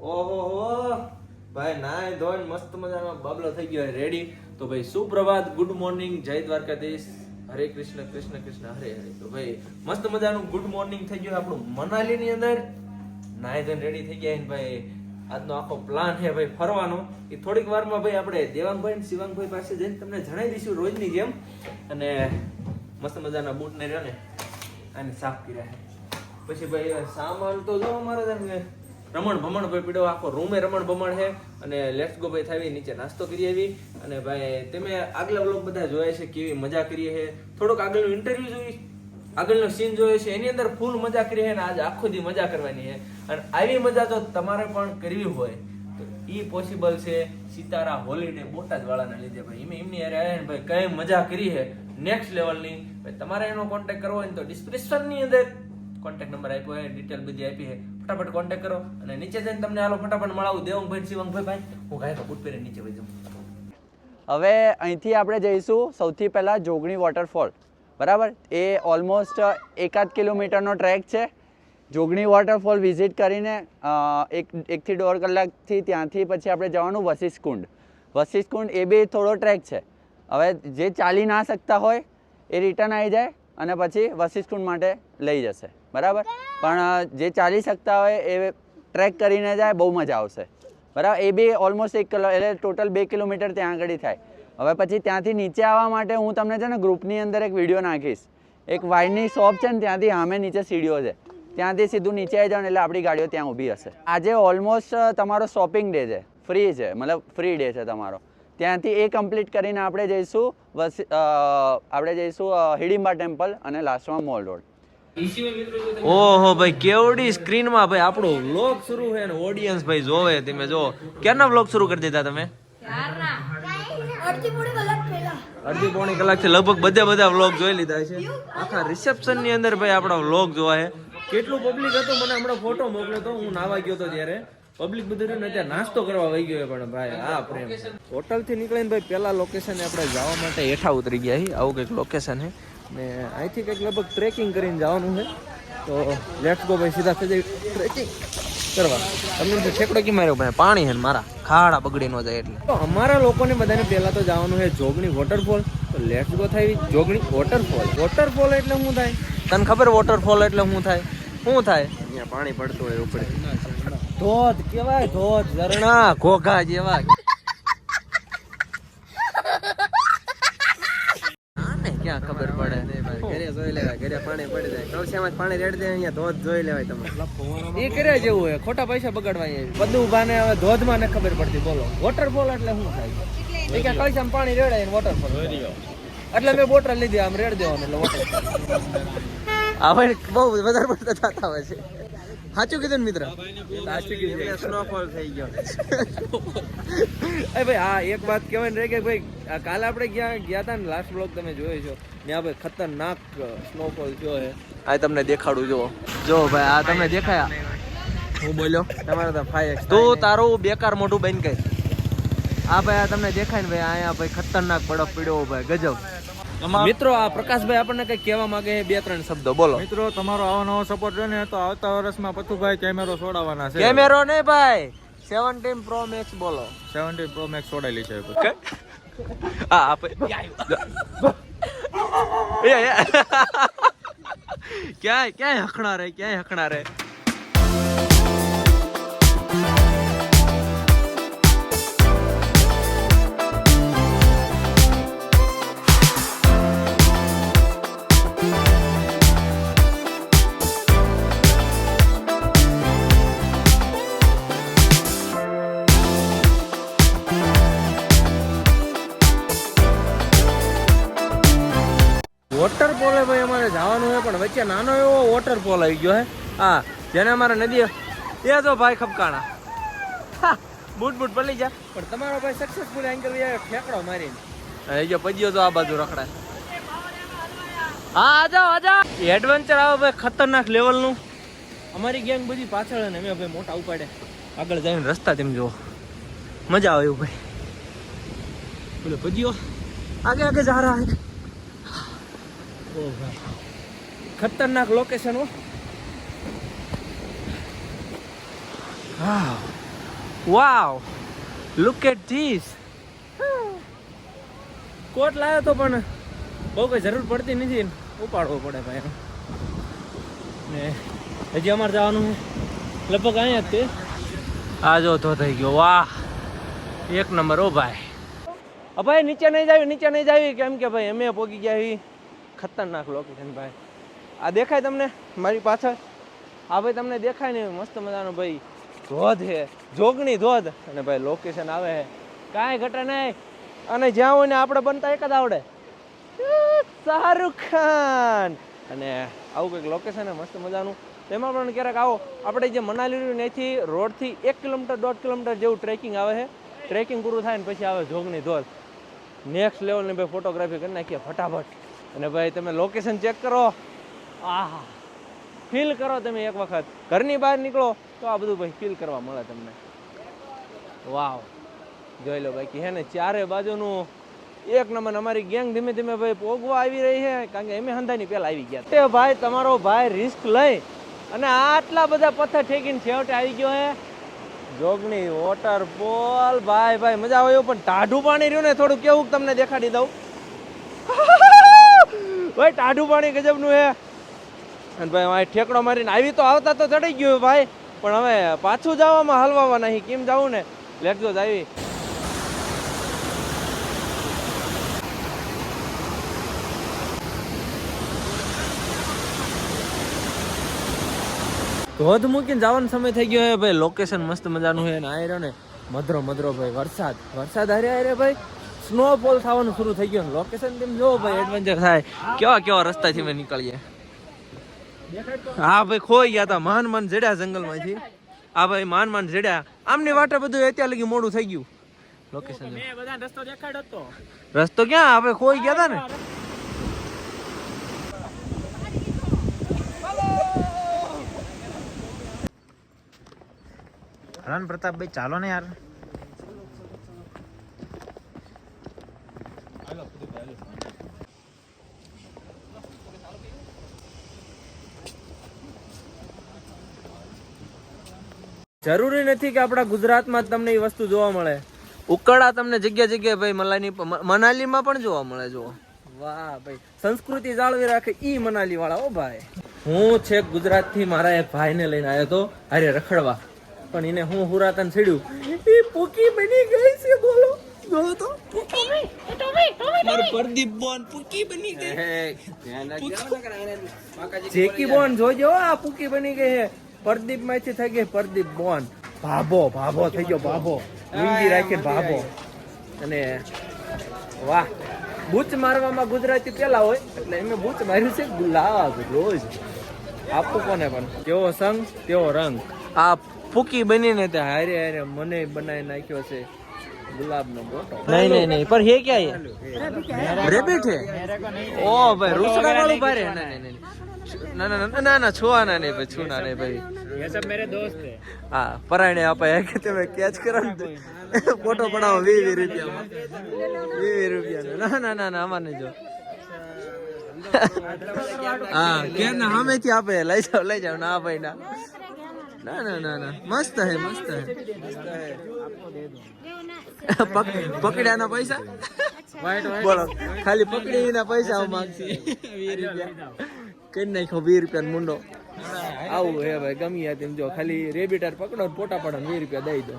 ઓહો હો ભાઈ, નાય ધોઈને મસ્ત મજાનો બાબલો થઈ ગયો રેડી તો ભાઈ, સુપ્રભાત ગુડ મોર્નિંગ જય દ્વારકાધીશ. હરે કૃષ્ણ કૃષ્ણ કૃષ્ણ, હરે હરે. તો ભાઈ, મસ્ત મજાનું ગુડ મોર્નિંગ થઈ ગયું આપણું મનાલી ની અંદર. નાય ધોઈને રેડી થઈ ગયા ભાઈ, આજનો આખો પ્લાન છે ભાઈ ફરવાનો. એ થોડીક વારમાં ભાઈ આપણે દેવાંગભાઈ અને શિવાંગભાઈ પાસે જઈને તમને જણાવી દઈશું રોજની જેમ. અને મસ્ત મજાના બૂટ ને રહ્યો ને, આને સાફ કર્યા છે. પછી ભાઈ, સામાન તો જો અમારે રમણ ભમણ ભાઈ પીડો, આખો રૂમે રમણ ભમણ છે. અને લેટ્સ ગો ભાઈ, થાવી, નીચે નાસ્તો કરી આવી. અને ભાઈ, તમે આગલા વ્લોગ બધા જોયા છે કેવી મજા કરીએ છે. થોડોક આગળનું ઇન્ટરવ્યુ જોઈ. આગળનો સીન જોયો છે. એની અંદર ફૂલ મજા કરી છે અને આજે આખો દી મજા કરવાની છે. અને આવી મજા જો તમારે પણ કરવી હોય. તો ઈ પોસિબલ છે સિતારા હોલિડે બોટાદ વાળાના લીધે ભાઈ. એમ એમની અરે આવ્યા ને ભાઈ, કઈ મજા કરી છે. નેક્સ્ટ લેવલની ભાઈ, તમારે એનો કોન્ટેક્ટ કરવો હોય તો ડિસ્ક્રિપ્શનની અંદર કોન્ટેક્ટ નંબર આપ્યો છે ડિટેલ બધી આપી છે ફટાફટ કોન્ટેક્ટ કરો અને નીચે જઈને તમને હાલો ફટાફટ મળાવું. દેવંગભાઈ, શિવંગભાઈ, ભાઈ. હું ગાય બૂટ પહેરીને નીચે વહી હવે અહીંથી આપણે જઈશું સૌથી પહેલાં જોગણી વોટરફોલ બરાબર? એ ઓલમોસ્ટ એકાદ કિલોમીટરનો ટ્રેક છે. જોગણી વોટરફોલ વિઝિટ કરીને એક, એકથી દોઢ કલાકથી ત્યાંથી પછી આપણે જવાનું વશિષ્ઠ કુંડ એ બી થોડો ટ્રેક છે. હવે જે ચાલી ના શકતા હોય, એ રિટર્ન આવી જાય. અને પછી વશિષ્ઠ માટે લઈ જશે. બરાબર? પણ જે ચાલી શકતા હોય એ ટ્રેક કરીને જાય, બહુ મજા આવશે. બરાબર? એ બી ઓલમોસ્ટ એક કિલો, એટલે ટોટલ બે કિલોમીટર ત્યાં આગળ થાય. હવે પછી ત્યાંથી નીચે આવવા માટે હું તમને છે ને ગ્રુપની અંદર એક વીડિયો નાખીશ. એક વાઇનની શોપ છે ને, ત્યાંથી સામે નીચે સીડીઓ છે. ત્યાંથી સીધું નીચે આવી જાવ એટલે આપણી ગાડીઓ ત્યાં ઊભી હશે. આજે ઓલમોસ્ટ તમારો શોપિંગ ડે છે. ફ્રી છે. મતલબ ફ્રી ડે છે તમારો. ત્યાંથી એ કમ્પ્લીટ કરીને આપણે જઈશું વસી આપણે જઈશું હિડિંબા ટેમ્પલ અને લાસ્ટમાં મોલ રોડ. ઓહો ભાઈ કેવડી સ્ક્રીનમાં ભાઈ આપણો વ્લોગ શરૂ છે ને ઓડિયન્સ ભાઈ જોવે તમે જો. ક્યારના વ્લોગ શરૂ કરી દીધા તમે? અડધી પોણી કલાક પહેલા અડધી પોણી કલાકથી લગભગ બધા બધા વ્લોગ જોઈ લીધા છે. આખા રિસેપ્શનની અંદર ભાઈ આપણા વ્લોગ જોવા છે. કેટલું પબ્લિક હતું? મને હમણાં ફોટો મોકલ્યો તો હું નાવા ગયો તો ત્યારે. પબ્લિક બધું રહ્યું અત્યારે નાસ્તો કરવા વહી ગયો પણ ભાઈ, આ પ્રેમ હોટલથી નીકળીને ભાઈ પેલા લોકેશન આપણે જવા માટે હેઠા ઉતરી ગયા છીએ. આવું કંઈક લોકેશન છે. ને અહીંથી કંઈક લગભગ ટ્રેકિંગ કરીને જવાનું છે. તો લેટ્સ ગો ભાઈ, સીધા થઈ ટ્રેકિંગ કરવા. તમને તો ઠેકડો કેમ માર્યો ભાઈ? પાણી છે મારા. ખાડા બગડી ન જાય એટલે. તો અમારા લોકોને બધાને પહેલા તો જવાનું છે જોગણી વોટરફોલ તો લેટ્સ ગો થાય જોગણી વોટરફોલ વોટરફોલ એટલે શું થાય? તને ખબર વોટરફોલ એટલે શું થાય? શું થાય? અહીંયા પાણી પડતું હોય ઉપર ધોધ કેવાય ધોધ, ઝરણા, ઘોઘા જેવા. ક્યાં ખબર પડે? ઘરે જોઈ લેવાય, ઘરે પાણી પડી જાય. કળશામાં પાણી રેડ દે ધોધ જોઈ લેવાય તમે એ કર્યા જેવું હોય, ખોટા પૈસા બગાડવા બધું ઉભાને હવે ધોધમાં ને ખબર પડતી, બોલો. વોટરફોલ એટલે શું થાય? એ કે કળશામાં પાણી રેડાય વોટરફોલ એટલે મેં બોટલ લીધી, આમ રેડ દેવાનું એટલે વોટરફોલ હવે બહુ વધારે પડતા થતા હોય છે. સાચું કીધું મિત્ર? સ્નોફોલ થઈ ગયો. એ ભાઈ હા એક વાત કહેવાય ને કે ભાઈ આ કાલે આપણે ગયા ગયા હતા ને લાસ્ટ બ્લોગ તમે જોયો છો. ત્યાં ભાઈ ખતરનાક સ્નોફોલ થયો છે. આ તમને દેખાડું જો જો ભાઈ આ તમને દેખાયા. હું બોલ્યો? તમારે તો ફાઈવ તું તારું બેકાર મોઢું બંધ કર. આ ભાઈ આ તમને દેખાય ને ભાઈ અહીંયા ભાઈ ખતરનાક બરફ પીડ્યો ભાઈ ગજબ. મિત્રો આ પ્રકાશભાઈ આપણને કઈ કહેવા માંગે છે? બે ત્રણ શબ્દો બોલો. મિત્રો તમારો આવો નવો સપોર્ટ છે ને તો આવતા વર્ષમાં પથુભાઈ કેમેરો છોડાવવાના છે. કેમેરો નહીં ભાઈ? સેવન્ટીન પ્રો મેક્સ બોલો. સેવન્ટી પ્રો મેક્સ છોડાયેલી છે હા આપણે ક્યાંય ક્યાંય હકણા રે ક્યાંય હકણા રે વોટરફોલ ભાઈ અમારે જવાનું છે પણ વચ્ચે નાનો એવો વોટરફોલ આવી ગયો હે હા જેને અમારે નદી એ તો ભાઈ ખપકાણા. બુટ બૂટ પડી જા. પણ તમારો ભાઈ સક્સેસફુલ એન્કર ફેંકડો મારીને. એ જો પજ્યો તો આ બાજુ રખડાય. હા આજા આજા એડવેન્ચર આવે ભાઈ ખતરનાક લેવલનું અમારી ગેંગ બધી પાછળ અને અમે ભાઈ મોટા ઉપાડે. આગળ જઈને રસ્તા તેમ જુઓ. મજા આવે એવું ભાઈ. બોલે પજ્યો આગે આગે જા રહા હે. ઓ ભાઈ ખતરનાક લોકેશન હો. Wow look at this coat લાવ્યો તો પણ બહુ કઈ જરૂર પડતી નથી. ઉપાડવો પડે ભાઈ. ને હજી અમારે જવાનું લગભગ અહીંયા જ તે. આ જો તો થઈ ગયો. વાહ એક નંબર ઓ ભાઈ. ભાઈ નીચે નહીં જાવી, નીચે નહીં જાવી. કેમ કે ભાઈ અમે પોગી ગયા ખતરનાક લોકેશન ભાઈ. આ દેખાય તમને? મારી પાછળ? આ ભાઈ તમને દેખાય ને મસ્ત મજાનો ભાઈ ધોધ છે. જોગણી ધોધ. અને ભાઈ લોકેશન આવે છે. કાંઈ ઘટે નહીં. અને જ્યાં હોય ને આપણે બનતા એક જ આવડે. શાહરુખ ખાન. અને આવું કંઈક લોકેશન મસ્ત મજાનું. તેમાં પણ ક્યારેક આવો. આપણે જે મનાલી રહ્યું એથી રોડથી એક કિલોમીટર, દોઢ કિલોમીટર જેવું ટ્રેકિંગ આવે છે. ટ્રેકિંગ પૂરું થાય ને પછી આવે જોગણી ધોધ. નેક્સ્ટ લેવલની ભાઈ ફોટોગ્રાફી કરી નાખીએ ફટાફટ. અને ભાઈ, તમે લોકેશન ચેક કરો. આહા. ફીલ કરો તમે એક વખત. ઘરની બહાર નીકળો તો આ બધું ભાઈ ફીલ કરવા મળે તમને. વાવ. જોઈ લો બાકી હે ને, ચારે બાજુનું એક નંબર અમારી ગેંગ ધીમે ધીમે ભાઈ પોગવા આવી રહી છે, કારણ કે એમે હંધાની પહેલાં આવી ગયા તે ભાઈ, તમારો ભાઈ રિસ્ક લઈ અને આટલા બધા પથ્થર ઠેકીને છેવટે આવી ગયો હે. જોગણી વોટરફોલ ભાઈ ભાઈ, મજા આવ્યો પણ ટાઢું પાણી રહ્યું ને થોડું કેવું તમને દેખાડી દઉં. ભાઈ ટાઢું પાણી ગજબનું હે. અને ભાઈ અહીં ઠેકડો મારીને આવી તો આવતા તો ચડી ગયું ભાઈ. પણ હવે પાછું જવામાં હલવામાં નહીં. કેમ જવું ને? લેટજો જ આવી. ધોધ મૂકીને જવાનો સમય થઈ ગયો હે ભાઈ. લોકેશન મસ્ત મજાનું છે ને આયરો ને મધરો મધરો ભાઈ. વરસાદ. વરસાદ હારે હારે ભાઈ. સ્નોફોલ થવાનું શરૂ થઈ ગયું. લોકેશન તેમ જો ભાઈ? એડવેન્ચર થાય. કેવા કેવા રસ્તાથી અમે નીકળીએ? હા ભાઈ ખોઈ ગયા હતા માન માન જડ્યા જંગલમાંથી. આ ભાઈ માન માન જડ્યા. આમની વાટે બધું અત્યાર લગી મોડું થઈ ગયું. લોકેશન રસ્તો ક્યાં? આપણે ખોઈ ગયા હતા ને. હરણ પ્રતાપભાઈ ચાલો ને યાર. જરૂરી નથી કે આપણા ગુજરાતમાં જ તમને એ વસ્તુ જોવા મળે. ઉકળા તમને જગ્યા જગ્યાએ ભાઈ મલાની મનાલીમાં પણ જોવા મળે જો વાહ ભાઈ સંસ્કૃતિ જાળવી રાખે ઈ મનાલી વાળા ઓ ભાઈ. હું છેક ગુજરાતથી મારા એક ભાઈને લઈને આવ્યો તો અરે રખડવા. પણ એને હું હુરાતન છેડ્યું. એ પૂકી બની ગઈ છે બોલો. તો. પ્રદીપ બોન પૂકી બની ગઈ. જેકી બોન જોજો આ પૂકી બની ગઈ છે. પ્રદીપમાંથી થઈ ગઈ પરદીપ બોન. ભાભો ભાભો થઈ ગયો ભાભો. લુંગી રાખે ભાભો. અને વાહ બૂચ મારવામાં ગુજરાતી પેલા હોય એટલે એમે બૂચ માર્યું છે ગુલાબ રોજ. આપું કોને પણ. કેવો સંગ તેવો રંગ. આ પૂકી બનીને તે હારે હારે મને બનાવી નાખ્યો છે ગુલાબનો બોટો. નહીં નહીં નહીં પર હે ક્યાં રેબિટ હે ઓ ભાઈ રૂસડા વાળું ભારે નહીં ના. ના ના ના ના ના છોવાના નહીં ભાઈ છોના નહીં ભાઈ એ સબ મેરે દોસ્ત હે હા પરાયણે આપણે કે તમે કેચ કરો ને ફોટો પડાવો 20 રૂપિયામાં 20 રૂપિયા ના ના ના ના અમાર નહીં જો હા કે ના અમે થી આપે લઈ જાવ લઈ જાવ ના ભાઈ ના ના ના ના ના મસ્ત હે મસ્ત હે પકડ્યા ના પૈસા બોલો ખાલી પકડી ના પૈસા માંગશે વીસ રૂપિયા કરી નાખ્યો વીસ રૂપિયા મુંડો. આવું હે ભાઈ ગમી તેમ જો ખાલી રેબિટાર પકડો પોટા ફોટા વીસ રૂપિયા દઈ દો.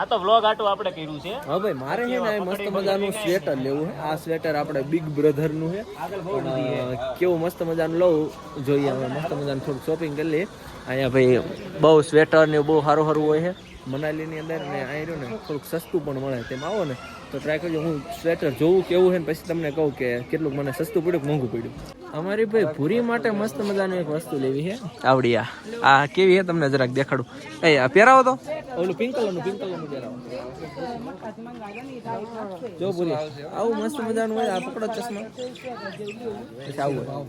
આ તો વ્લોગ આટું આપણે કર્યું છે. હા ભાઈ મારે છે ને મસ્ત મજાનું સ્વેટર લેવું છે. આ સ્વેટર આપણે બિગ બ્રધરનું છે. કેવું મસ્ત મજાનું લઉં જોઈએ હવે મસ્ત મજાનું થોડુંક શોપિંગ કરી લઈએ. અહીંયા ભાઈ બહુ સ્વેટર ને બહુ સારું સારું હોય છે. મનાલીની અંદર ને અહીં ને થોડુંક સસ્તું પણ મળે તેમ. આવો ને. તો ટ્રાય કરજો. હું સ્વેટર જોવું કેવું છે ને પછી તમને કહું કે કેટલું મને સસ્તું પડ્યું કે મોંઘું પડ્યું. અમારી ભાઈ પૂરી માટે મસ્ત મજાની એક વસ્તુ લેવી છે. આવડી આ આ કેવી છે તમને જરાક દેખાડું. એ આ પહેરાવો તો. ઓલું પિંક કલરનું પિંક કલરનું પહેરાવો. જો પૂરી. આવું મસ્ત મજાનું હોય આ પકડો ચશ્મા. પછી આવું હોય.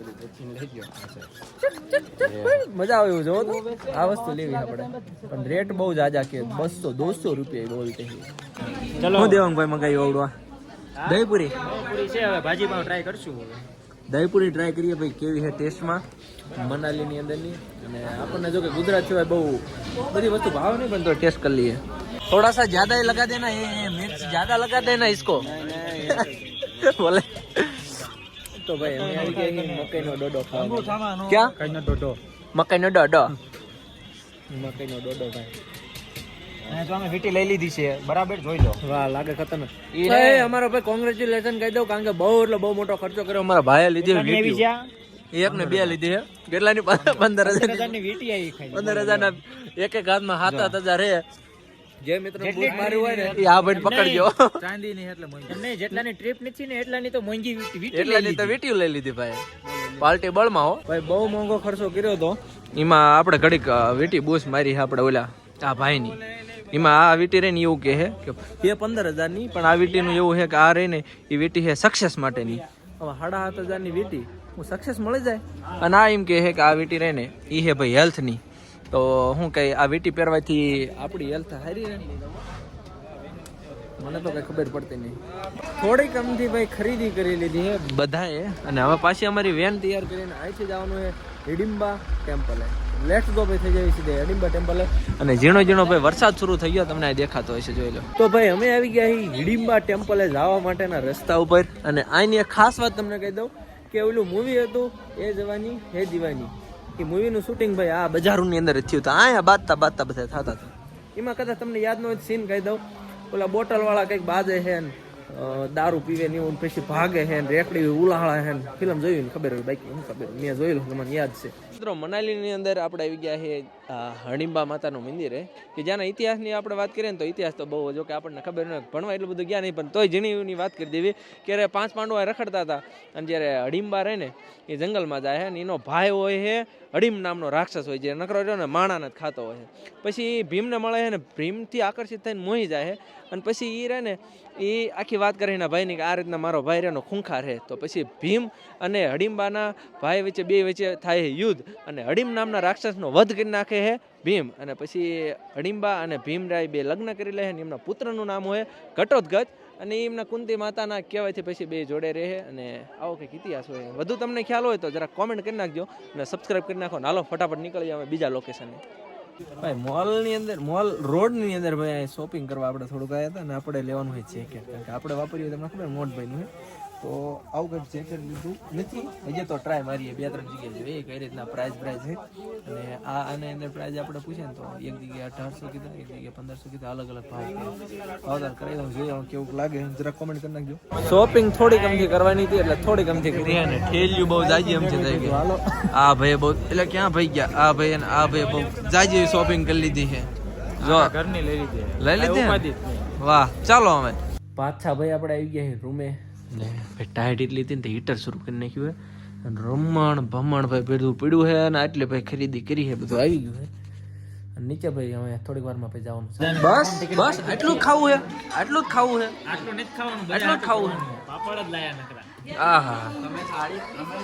મજા આવે એવું જોવો તો. આ વસ્તુ લેવી આપણે. પણ રેટ બહુ જાજા કે બસો દોઢસો રૂપિયા બોલતે ચલો. હું દેવાંગભાઈ કઈ ઓવડવા દહીપુરી? છે હવે ભાજી પાવ ટ્રાય કરશું દહીપુરી ટ્રાય કરીએ ભાઈ કેવી છે ટેસ્ટમાં મનાલી મનાલીની અંદરની અને આપણને જો કે ગુજરાત સિવાય બહુ બધી વસ્તુ ભાવ નહીં પણ તો ટેસ્ટ કરી લઈએ. થોડા સા જ્યાદા લગા દેના એ મિર્ચ જ્યાદા લગા દેના ઇસકો. બોલે. તો ભાઈ અમે આવી ગયા મકાઈનો ડોડો ખાવા ક્યાં? મકાઈનો ડોડો મકાઈનો ડોડો મકાઈનો ડોડો ભાઈ. તો અમે વીટી લઈ લીધી છે બરાબર? જોઈ લો. વાહ લાગે ખતરનાક. એ અમારો ભાઈ કોંગ્રેચ્યુલેશન કહી દઉં કારણ કે બહુ એટલે બહુ મોટો ખર્ચો કર્યો અમારા ભાઈએ લીધી વીટીઓ. એક ને બે લીધી છે. કેટલાની? પંદર હજારની વીટી આવી પંદર હજાર ના એક એક હાથમાં સાત સાત હજાર હે જે મિત્ર બૂટ હોય ને એ આ ભાઈ પકડજો. ચાંદી ની એટલે મોંઘી. જેટલાની ટ્રીપ નથી ને એટલાની તો મોંઘી વીટી એટલાની તો વીટીઓ લઈ લીધી ભાઈ. પાર્ટી બળમાં હો. ભાઈ બહુ મોંઘો ખર્ચો કર્યો તો. એમાં આપણે ઘડીક વીટી બૂસ મારી આપડે આપણે ઓલા આ ભાઈની. એમાં આ વીટી રહીને એવું કહે છે કે એ પંદર હજારની, પણ આ વીટીનું એવું છે કે આ રહીને એ વીટી છે સક્સેસ માટેની. હવે સાડા સાત હજારની વીટી, હું સક્સેસ મળી જાય? અને આ એમ કહે છે કે આ વીટી રહીને એ છે ભાઈ હેલ્થની તો હું કહે, આ વીટી પહેરવાથી આપણી હેલ્થ સારી રહે? મને તો કઈ ખબર પડતી નહીં. થોડી કમથી ભાઈ ખરીદી કરી લીધી છે બધાએ. અને હવે પાછી અમારી વેન તૈયાર કરીને અહીંથી જવાનું છે હિડિમ્બા ટેમ્પલે. લેટ્સ ગો ભાઈ થઈ જાય સીધે હિડિમ્બા ટેમ્પલે. અને ઝીણો ઝીણો ભાઈ વરસાદ શરૂ થઈ ગયો તમને દેખાતો હશે જોઈ લો. તો ભાઈ અમે આવી ગયા અહીં હિડિમ્બા ટેમ્પલે જવા માટેના રસ્તા ઉપર. અને આની એક ખાસ વાત તમને કહી દઉં કે ઓલું મૂવી હતું એ જવાની હે દીવાની. એ મૂવીનું શૂટિંગ ભાઈ આ બજારોની અંદર થયું હતું. અહીંયા બાજતા બાજતા બધા થતા હતા. એમાં કદાચ તમને યાદ ન સીન કહી દઉં. ઓલા બોટલ વાળા કંઈક બાજે છે ને અ, દારૂ પીવે ને એવું પછી ભાગે હે ને રેકડી ઉલાળા હે ફિલ્મ જોયું ને ખબર હોય બાકી હું ખબર મેં જોયેલું, મને યાદ છે. મિત્રો, મનાલીની અંદર આપણે આવી ગયા છે હણીંબા માતાનું મંદિર છે કે જ્યાંના ઇતિહાસની આપણે વાત કરીએ ને તો ઇતિહાસ તો બહુ જો કે આપણને ખબર ન ભણવા એટલું બધું ગયા નહીં, પણ તોય ઝીણીની વાત કરી દેવી. કે રે પાંચ પાંડવા રખડતા હતા, અને જ્યારે હડિંબા રહે ને, એ જંગલમાં જાય છે અને એનો ભાઈ હોય છે હડીમ નામનો રાક્ષસ હોય, જે નકરો રહ્યો ને માણાને જ ખાતો હોય છે પછી ભીમને મળે છે ને, ભીમથી આકર્ષિત થઈને મોહી જાય અને પછી એ રહે ને એ આખી વાત કરે એના ભાઈની કે આ રીતના મારો ભાઈ રહેનો ખૂંખાર છે તો પછી ભીમ અને હડિંબાના ભાઈ વચ્ચે, બે વચ્ચે થાય યુદ્ધ, અને હડીમ નામના રાક્ષસનો વધ કરી નાખે છે ભીમ. અને પછી હડિંબા અને ભીમરાય બે લગ્ન કરી લે અને એમના પુત્રનું નામ હોય ઘટોત્કચ અને એમના કુંતી માતાના કહેવાયથી પછી બે જોડે રહે અને આવો કંઈક ઇતિહાસ હોય. વધુ તમને ખ્યાલ હોય તો જરા કોમેન્ટ કરી નાખજો અને સબસ્ક્રાઈબ કરી નાખો. નાલો ફટાફટ નીકળી અમે બીજા લોકેશને ભાઈ મોલની અંદર મોલ રોડની અંદર ભાઈ શોપિંગ કરવા આપણે થોડુંક આવ્યા હતા ને આપણે લેવાનું હોય કારણ કે આપણે વાપરીએ તમને ખબર મોટભાઈનું હોય તો આવું કંઈક જેકેટ લીધું નથી. હજી તો ટ્રાય મારીએ બે ત્રણ જગ્યાએ જોઈએ. કઈ રીતના પ્રાઇઝ પ્રાઇઝ છે. અને આ અને અંદર પ્રાઇઝ આપણે પૂછીએ ને તો એક જગ્યાએ અઢારસો કીધા એક જગ્યાએ પંદરસો કીધા અલગ અલગ ભાવ ભાવદાર કરાવી દઉં જોઈએ કેવું લાગે. જરા કોમેન્ટ કરી નાખજો. શોપિંગ થોડી કમથી કરવાની હતી એટલે થોડી કમથી કરી. અને ઠેલ્યું બહુ જાજી એમ છે થઈ ગઈ આ ભાઈ બહુ એટલે ક્યાં ભાઈ ગયા? આ ભાઈ અને આ ભાઈ બહુ જાજી શોપિંગ કરી લીધી છે. જો. ઘરની લઈ લીધી લઈ લીધી? વાહ ચાલો હવે. પાછા ભાઈ આપણે આવી ગયા રૂમે. ને ભાઈ ટાયર એટલી લીધી ને તો હીટર શરૂ કરી નાખ્યું હે. અને રમણ ભમણ ભાઈ બધું પીડ્યું હે અને આટલે ભાઈ ખરીદી કરી હે બધું આવી ગયું હે. અને નીચે ભાઈ હવે થોડીક વારમાં ભાઈ જવાનું છે. બસ બસ આટલું જ ખાવું હે આટલું જ ખાવું હે. આટલું નથી ખાવાનું આટલું જ ખાવું છે પાપડ જ લાયા નકરા. આહા.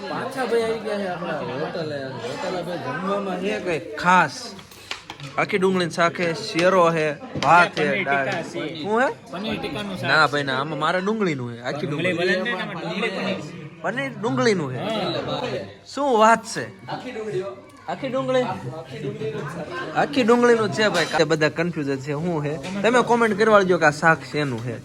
પાછા ભાઈ આવી ગયા છે આપણા હોટલે. હોટલે ભાઈ જમવામાં છે કઈ ખાસ. આખી ડુંગળીનું શાક હે શેરો હે ભાત હે દાળ શું હે પનીર ટીકાનું ના ભાઈ ના આમાં મારે ડુંગળીનું હે આખી ડુંગળી. પનીર ડુંગળીનું છે શું વાત છે? આખી ડુંગળી? આખી ડુંગળીનું જ છે ભાઈ બધા કન્ફ્યુઝન છે શું હે? તમે કોમેન્ટ કરવા કરવાડજો કે આ શાક શેનું છે